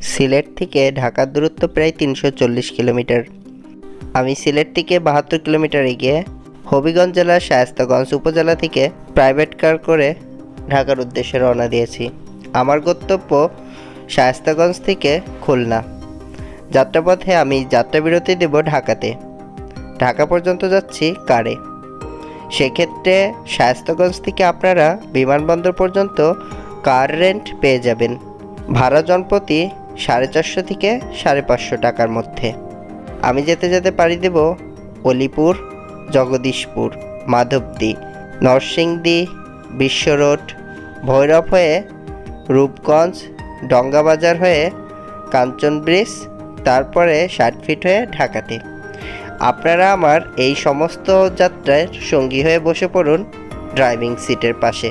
সিলেট থেকে ঢাকার দূরত্ব প্রায় তিনশো চল্লিশ কিলোমিটার। আমি সিলেট থেকে বাহাত্তর কিলোমিটার এগিয়ে হবিগঞ্জ জেলার শায়েস্তাগঞ্জ উপজেলা থেকে প্রাইভেট কার করে ঢাকার উদ্দেশ্যে রওনা দিয়েছি। আমার গন্তব্য শায়েস্তাগঞ্জ থেকে খুলনা। যাত্রাপথে আমি যাত্রাবিরতি দেব ঢাকাতে। ঢাকা পর্যন্ত যাচ্ছি কারে? সেক্ষেত্রে শায়েস্তাগঞ্জ থেকে আপনারা বিমানবন্দর পর্যন্ত কার রেন্ট পেয়ে যাবেন। ভাড়া জনপ্রতি সাড়ে চারশো থেকে সাড়ে পাঁচশো টাকার মধ্যে। আমি যেতে যেতে পাড়ি দেব অলিপুর, জগদীশপুর, মাধবদী, নরসিংদী বিশ্ব রোড ভৈরব হয়ে রূপগঞ্জ, ডঙ্গাবাজার হয়ে কাঞ্চন ব্রিজ, তারপরে ষাট ফিট হয়ে ঢাকাতে। আপনারা আমার এই সমস্ত যাত্রায় সঙ্গী হয়ে বসে পড়ুন ড্রাইভিং সিটের পাশে।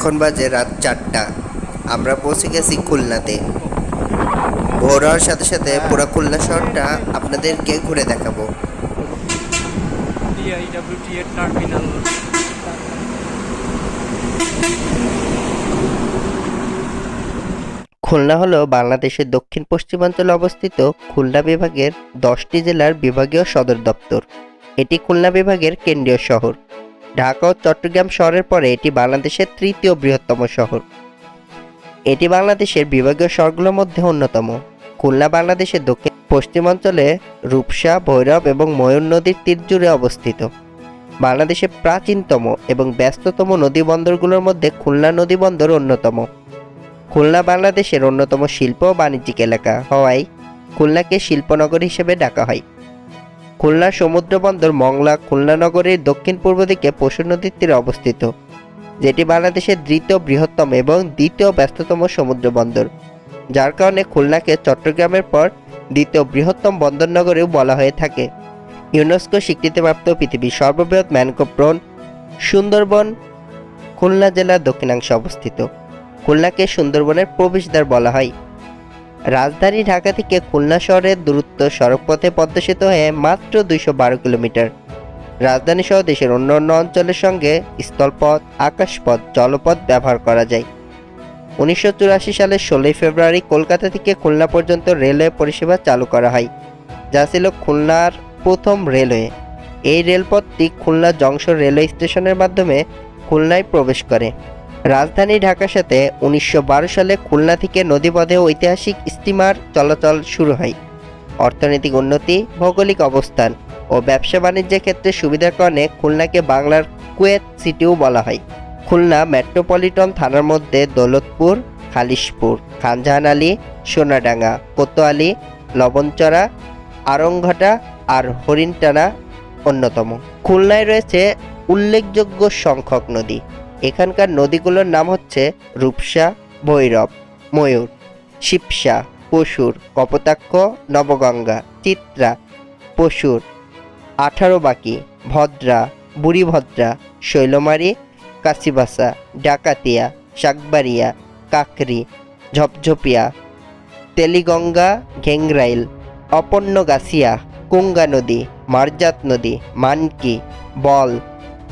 এখন বাজে রাত চারটা। আমরা পৌঁছে গেছি খুলনাতে। ভোর হওয়ার সাথে সাথে পুরো খুলনা শহরটা আপনাদেরকে ঘুরে দেখাবো। টার্মিনাল খুলনা হলো বাংলাদেশের দক্ষিণ পশ্চিমাঞ্চলে অবস্থিত খুলনা বিভাগের দশটি জেলার বিভাগীয় সদর দপ্তর। এটি খুলনা বিভাগের কেন্দ্রীয় শহর। ঢাকা ও চট্টগ্রাম শহরের পরে এটি বাংলাদেশের তৃতীয় বৃহত্তম শহর। এটি বাংলাদেশের বিভাগীয় শহরগুলোর মধ্যে অন্যতম। খুলনা বাংলাদেশের দক্ষিণ, পশ্চিমাঞ্চলে রূপসা, ভৈরব এবং ময়ূর নদীর তীর জুড়ে অবস্থিত। বাংলাদেশের প্রাচীনতম এবং ব্যস্ততম নদী বন্দরগুলোর মধ্যে খুলনা নদী বন্দর অন্যতম। খুলনা বাংলাদেশের অন্যতম শিল্প ও বাণিজ্যিক এলাকা হওয়ায় খুলনাকে শিল্পনগর হিসেবে ডাকা হয়। খুলনা সমুদ্র বন্দর মংলা খুলনা নগরীর দক্ষিণ পূর্ব দিকে পশু নদীর তীরে অবস্থিত, যেটি বাংলাদেশের দ্বিতীয় বৃহত্তম এবং দ্বিতীয় ব্যস্ততম সমুদ্র বন্দর। যার কারণে খুলনাকে চট্টগ্রামের পর দ্বিতীয় বৃহত্তম বন্দর নগরেও বলা হয়ে থাকে। ইউনেস্কো স্বীকৃতিপ্রাপ্ত পৃথিবীর সর্ববৃহৎ ম্যানগ্রোভ বন সুন্দরবন খুলনা জেলার দক্ষিণাংশে অবস্থিত। খুলনাকে সুন্দরবনের প্রবেশদ্বার বলা হয়। রাজধানী ঢাকা থেকে খুলনা শহরের দূরত্ব সড়কপথে পদ্মসেতু হয়ে মাত্র দুইশো বারো কিলোমিটার। রাজধানী সহ দেশের অন্যান্য অঞ্চলের সঙ্গে স্থলপথ, আকাশপথ, জলপথ ব্যবহার করা যায়। উনিশশো চুরাশি সালের ষোলোই ফেব্রুয়ারি কলকাতা থেকে খুলনা পর্যন্ত রেলওয়ে পরিষেবা চালু করা হয়, যা ছিল খুলনার প্রথম রেলওয়ে। এই রেলপথটি খুলনা জংশন রেলওয়ে স্টেশনের মাধ্যমে খুলনায় প্রবেশ করে। রাজধানী ঢাকার সাথে উনিশশো বারো সালে খুলনা থেকে নদীপথে ঐতিহাসিক স্টিমার চলাচল শুরু হয়। অর্থনৈতিক উন্নতি, ভৌগোলিক অবস্থান ও ব্যবসা বাণিজ্যের ক্ষেত্রে সুবিধার কারণে খুলনাকে বাংলার কুয়েত সিটিও বলা হয়। খুলনা মেট্রোপলিটন থানার মধ্যে দৌলতপুর, খালিশপুর, খানজাহান আলী, সোনাডাঙ্গা, কোতোয়ালি, লবণচড়া আরংঘাটা আর হরিণটানা অন্যতম। খুলনায় রয়েছে উল্লেখযোগ্য সংখ্যক নদী। এখানকার নদীগুলোর নাম হচ্ছে রূপসা, ভৈরব, ময়ূর, শিবসা, পশুর, কপোতাক্ষ, নবগঙ্গা, চিত্রা, পশুর আঠারো বাকি ভদ্রা, বুড়িভদ্রা, শৈলমারি, কাশিবাসা, ডাকাতিয়া, শাকবাড়িয়া, কাকরি, ঝপঝপিয়া, তেলিগঙ্গা, ঘেংরাইল, অপর্ণগাছিয়া, কুঙ্গা নদী, মারজাত নদী, মানকি, বল,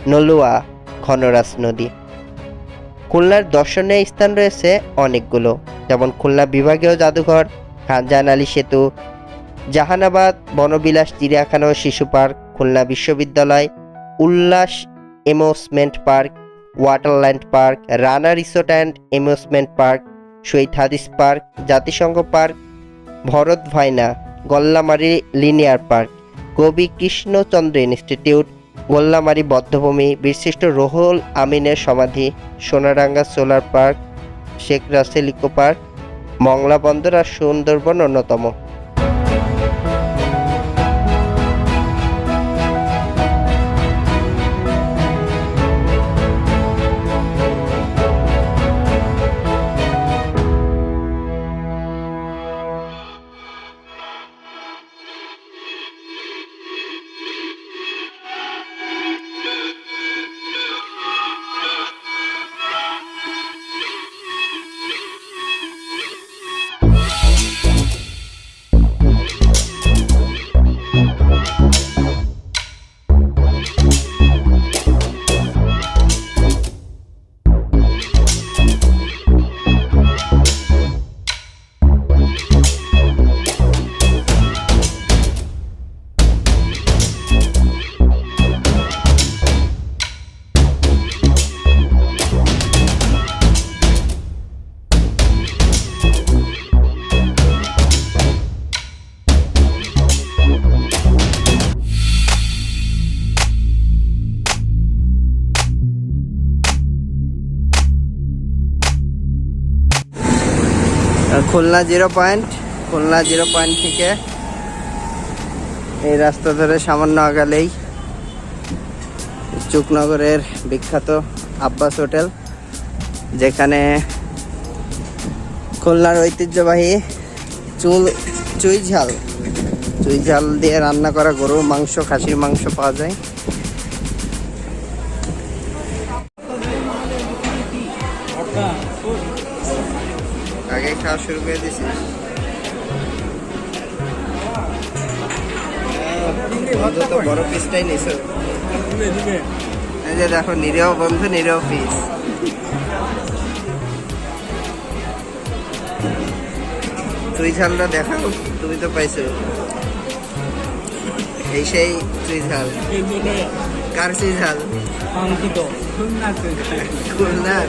নলুয়া ঘনরাজ নদী। খুলনার দর্শনীয় স্থান রয়েছে অনেকগুলো, যেমন খুলনা বিভাগীয় জাদুঘর, খানজাহান আলী সেতু, জাহানাবাদ, বনবিলাস চিড়িয়াখানা ও শিশু পার্ক, খুলনা বিশ্ববিদ্যালয়, Ullash amusement park, Waterland park, Rana resort and amusement park, Shahid Hadis park, Jatisangha park, Bharat Bhaina, Gollamari linear park, কবি কৃষ্ণচন্দ্র ইনস্টিটিউট গোল্লামারি বদ্ধভূমি, বিশিষ্ট রোহল আমিনের সমাধি, Sonaranga solar park, Sheikh Russel eco park, Mongla বন্দর আর সুন্দরবন অন্যতম। Khulna zero point, Khulna zero point থেকে এই রাস্তা ধরে সামান্য আগালেই চুকনগরের বিখ্যাত আব্বাস হোটেল, যেখানে খুলনার ঐতিহ্যবাহী চুল চুই ঝাল চুই ঝাল দিয়ে রান্না করা গরুর মাংস, খাসির মাংস পাওয়া যায়। আগে খাওয়া শুরু করে দিছিস বন্ধু তো বড় পিসটাই নিছো। এই যে দেখো নিরীহ বন্ধু নিরীহ পিস তুই ঝালটা দেখাও তুমি তো পাইছো। এই সেই তুই ঝাল। কার চুই ঝাল? খুলনার।